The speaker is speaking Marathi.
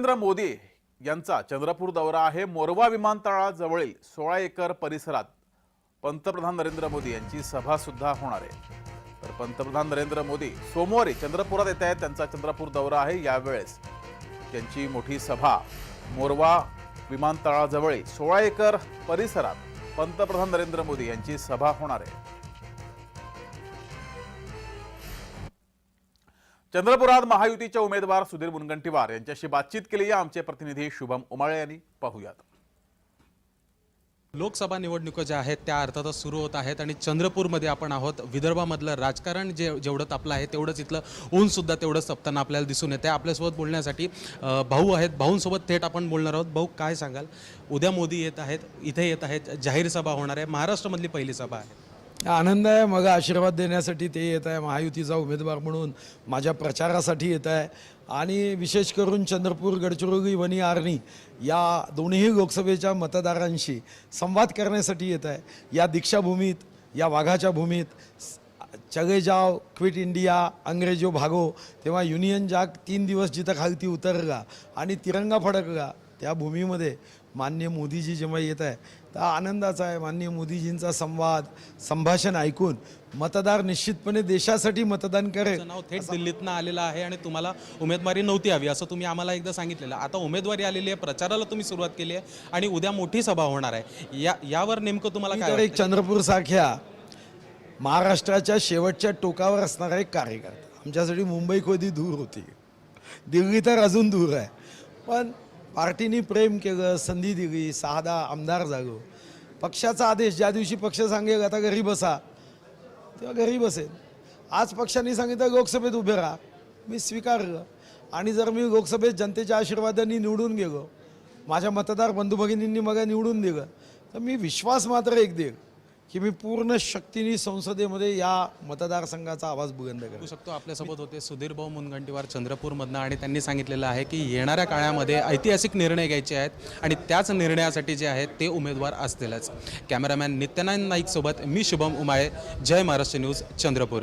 नरेंद्र मोदी यांचा चंद्रपूर दौरा आहे. मोरवा विमानतळाजवळील सोळा एकर परिसरात पंतप्रधान नरेंद्र मोदी यांची सभा सुद्धा होणार आहे. तर पंतप्रधान नरेंद्र मोदी सोमवारी चंद्रपुरात येत आहेत. त्यांचा चंद्रपूर दौरा आहे. यावेळेस त्यांची मोठी सभा मोरवा विमानतळाजवळील सोळा एकर परिसरात पंतप्रधान नरेंद्र मोदी यांची सभा होणार आहे. चंद्रपुरात महायुतीच्या उमेदवार सुधीर मुनगंटीवार यांच्याशी बातचीत केली. या आमचे प्रतिनिधी शुभम उमाळे यांनी पाहूयात. लोकसभा निवडणुका ज्या आहेत त्या अर्थातच सुरू होत आहेत आणि चंद्रपूरमध्ये आपण आहोत. विदर्भामधलं राजकारण जे जेवढं तापलं आहे तेवढंच इथलं ऊन सुद्धा तेवढंच तापताना आपल्याला दिसून येते आपल्यासोबत बोलण्यासाठी भाऊ आहेत. भाऊंसोबत थेट आपण बोलणार आहोत. भाऊ काय सांगाल? उद्या मोदी येत आहेत इथे येत आहेत. जाहीर सभा होणार आहे. महाराष्ट्रामधली पहिली सभा आहे. आनंद आहे मग आशीर्वाद देण्यासाठी ते येत आहे महायुतीचा उमेदवार म्हणून माझ्या प्रचारासाठी येत आहे. आणि विशेष करून चंद्रपूर गडचिरोली वणी आर्णी या दोन्ही लोकसभेच्या मतदारांशी संवाद करण्यासाठी येत आहे. या दीक्षाभूमीत या वाघाच्या भूमीत चगे जाव क्विट इंडिया अंग्रेजो भागो तेव्हा युनियन जाग तीन दिवस जिथं खालती उतरला आणि तिरंगा फडकला त्या भूमीमध्ये मान्य मोदीजी जेव्हा येत आहे तर आनंदाचा आहे. मान्य मोदीजींचा संवाद संभाषण ऐकून मतदार निश्चितपणे देशासाठी मतदान करेल. नाव थेट दिल्लीतनं आलेलं आहे आणि तुम्हाला उमेदवारी नव्हती हवी असं तुम्ही आम्हाला एकदा सांगितलेलं आता उमेदवारी आलेली आहे प्रचाराला तुम्ही सुरुवात केली आहे आणि उद्या मोठी सभा होणार आहे. या यावर नेमकं तुम्हाला काय एक चंद्रपूर सारख्या महाराष्ट्राच्या शेवटच्या टोकावर असणारा एक कार्यकर्ता. आमच्यासाठी मुंबई कधी दूर होती? दिल्ली तर अजून दूर आहे. पण पार्टीने प्रेम केलं संधी दिली साधा आमदार झालो. पक्षाचा आदेश ज्या दिवशी पक्ष सांगेल आता घरी बसा. तेव्हा घरी बसेल. आज पक्षाने सांगितलं लोकसभेत उभे राहा. मी स्वीकारलं. आणि जर मी लोकसभेत जनतेच्या आशीर्वादाने निवडून गेलो माझ्या मतदार बंधू भगिनींनी मला निवडून दिलं तर मी विश्वास मात्र एक देईल. की मी पूर्ण शक्तीने संसदेमध्ये या मतदारसंघाचा आवाज बुगंद करू शकतो आपल्यासोबत होते सुधीर भाऊ मुनगंटीवार चंद्रपूरमधनं आणि त्यांनी सांगितलेलं आहे की येणाऱ्या काळामध्ये ऐतिहासिक निर्णय घ्यायचे आहेत आणि त्याच निर्णयासाठी जे आहेत ते उमेदवार असतीलच. कॅमेरामॅन नित्यानंद नाईकसोबत मी शुभम उमाळे जय महाराष्ट्र न्यूज चंद्रपूर.